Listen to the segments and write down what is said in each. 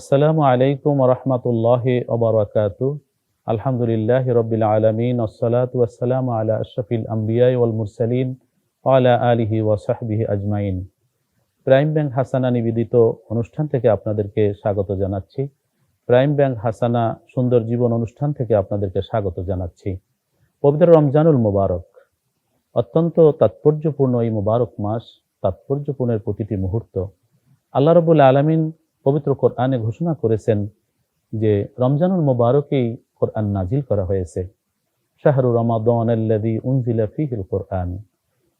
আসসালামু আলাইকুম রহমতুল্লাহ ওবরাকাতু আলহামদুলিল্লাহ রবিল আলমিন ওয়াসালাম আলা আশরফিল আম্বিয়াই ওয়াল মুরসালিন আলা আলিহি ওয়াসাহবিহি আজমাইন। প্রাইম ব্যাংক হাসানা নিবেদিত অনুষ্ঠান থেকে আপনাদেরকে স্বাগত জানাচ্ছি। প্রাইম ব্যাংক হাসানা সুন্দর জীবন অনুষ্ঠান থেকে আপনাদেরকে স্বাগত জানাচ্ছি। পবিত্র রমজানুল মোবারক। অত্যন্ত তাৎপর্যপূর্ণ এই মোবারক মাস, তাৎপর্যপূর্ণের প্রতিটি মুহূর্ত। আল্লাহ রবুল আলমিন পবিত্র কোরআনে ঘোষণা করেছেন যে রমজানুল মোবারকেই কোরআন নাজিল করা হয়েছে। শাহরু রমাদি উনজিলা ফিহিল কোরআন।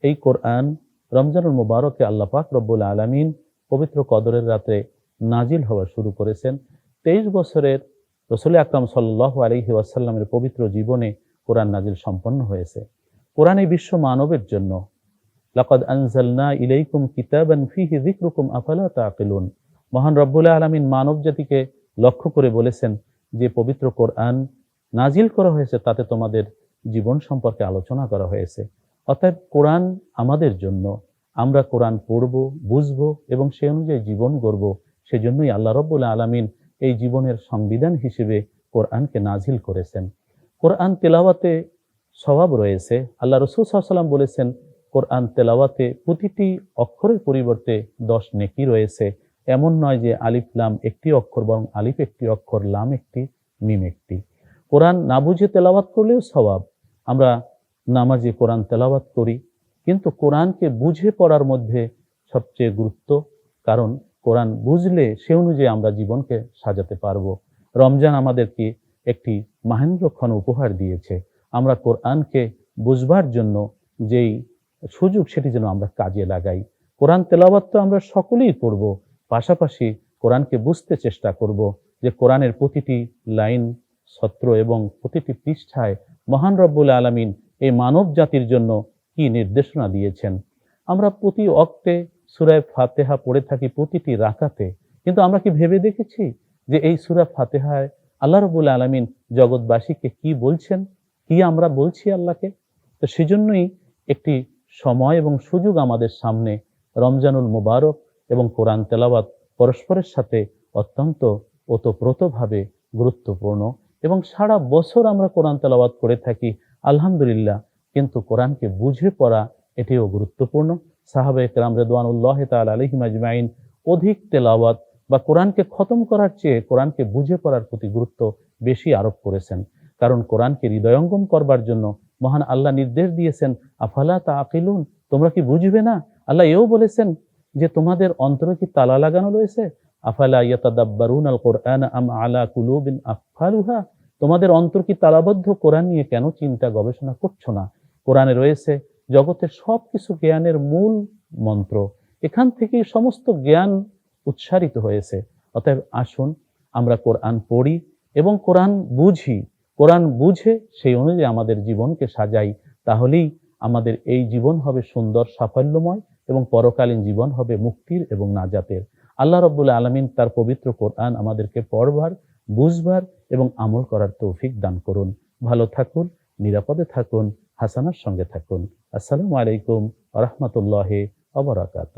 এই কোরআন রমজানুল মোবারকে আল্লাহ পাক রব্বুল আলমিন পবিত্র কদরের রাতে নাজিল হওয়া শুরু করেছেন। তেইশ বছরের রসুল আকরাম সাল্লাহ আলহি ওয়াসাল্লামের পবিত্র জীবনে কোরআন নাজিল সম্পন্ন হয়েছে। কোরআন এই বিশ্ব মানবের জন্য। লাকাদ আনজালনা ইলাইকুম কিতাবান ফিহি যিকরুকুম আফালা তাকিলুন। মহান রব্বুল্লাহ আলমিন মানব জাতিকে লক্ষ্য করে বলেছেন যে পবিত্র কোরআন নাজিল করা হয়েছে, তাতে তোমাদের জীবন সম্পর্কে আলোচনা করা হয়েছে। অতএব কোরআন আমাদের জন্য, আমরা কোরআন পড়ব, বুঝব এবং সে অনুযায়ী জীবন গড়ব, সেজন্যই আল্লাহ রব্বুল্লাহ আলমিন এই জীবনের সংবিধান হিসেবে কোরআনকে নাজিল করেছেন। কোরআন তেলাওয়াতে স্বভাব রয়েছে। আল্লাহ রসুল সাল্লাম বলেছেন, কোরআন তেলাওয়াতে প্রতিটি অক্ষরের পরিবর্তে দশ নেকি রয়েছে। এমন নয় যে আলিফ লাম একটি অক্ষর, বরং আলিফ একটি অক্ষর, লাম একটি, মিম একটি। কোরআন না বুঝে তেলাওয়াত করলেও স্বভাব আমরা নামাজে কোরআন তেলাওয়াত করি, কিন্তু কোরআনকে বুঝে পড়ার মধ্যে সবচেয়ে গুরুত্ব, কারণ কোরআন বুঝলে সে অনুযায়ী আমরা জীবনকে সাজাতে পারব। রমজান আমাদেরকে একটি মাহেন্দ্রক্ষণ উপহার দিয়েছে। আমরা কোরআনকে বুঝবার জন্য যেই সুযোগ, সেটি যেন আমরা কাজে লাগাই। কোরআন তেলাওয়াত তো আমরা সকলেই করব। পাশাপাশি কোরআনকে বুঝতে চেষ্টা করব যে কোরআনের প্রতিটি লাইন ছত্র এবং প্রতিটি পৃষ্ঠায় মহান রব্বুল আলমিন এই মানব জাতির জন্য কি নির্দেশনা দিয়েছেন। আমরা প্রতি অক্তে সুরায় ফাতেহা পড়ে থাকি প্রতিটি রাকাতে, কিন্তু আমরা কি ভেবে দেখেছি যে এই সুরা ফাতেহায় আল্লাহ রবুল আলমিন জগৎবাসীকে কি বলছেন, কি আমরা বলছি আল্লাহকে? তো সেজন্যই একটি সময় এবং সুযোগ আমাদের সামনে রমজানুল মুবারক এবং কোরআন তেলাওয়াত পরস্পরের সাথে অত্যন্ত ওতপ্রোতভাবে গুরুত্বপূর্ণ এবং সারা বছর আমরা কোরআন তেলাওয়াত করে থাকি, আলহামদুলিল্লাহ। কিন্তু কোরআনকে বুঝে পড়া এটিও গুরুত্বপূর্ণ। সাহাবে একরাম রেদওয়ানুল্লাহ তাল আলহিম আজমাইন অধিক তেলাওয়াত বা কোরআনকে খতম করার চেয়ে কোরআনকে বুঝে পড়ার প্রতি গুরুত্ব বেশি আরোপ করেছেন। কারণ কোরআনকে হৃদয়ঙ্গম করবার জন্য মহান আল্লাহ নির্দেশ দিয়েছেন, আফালা তা আকিলুন তোমরা কি বুঝবে না? আল্লাহ এও বলেছেন যে তোমাদের অন্তরে কি তালা লাগানো রয়েছে? আফালা ইয়াতাদাব্বারুন আল কোরআন আম আলা কুলুবিন আফালুহা? তোমাদের অন্তর কি তালাবদ্ধ? কোরআন নিয়ে কেন চিন্তা গবেষণা করছ না? কোরআনে রয়েছে, জগতের সব কিছু জ্ঞানের মূল মন্ত্র। এখান থেকে সমস্ত জ্ঞান উচ্চারিত হয়েছে। অতএব আসুন, আমরা কোরআন পড়ি এবং কোরআন বুঝি। কোরআন বুঝে সেই অনুযায়ী আমাদের জীবনকে সাজাই। তাহলেই আমাদের এই জীবন হবে সুন্দর, সাফল্যময় এবং পরকালীন জীবন হবে মুক্তির এবং নাজাতের। আল্লাহ রব্বুল আলমিন তার পবিত্র কোরআন আমাদেরকে পড়বার, বুঝবার এবং আমল করার তৌফিক দান করুন। ভালো থাকুন, নিরাপদে থাকুন, হাসানার সঙ্গে থাকুন। আসসালামু আলাইকুম রহমতুল্লাহ অবরাকাত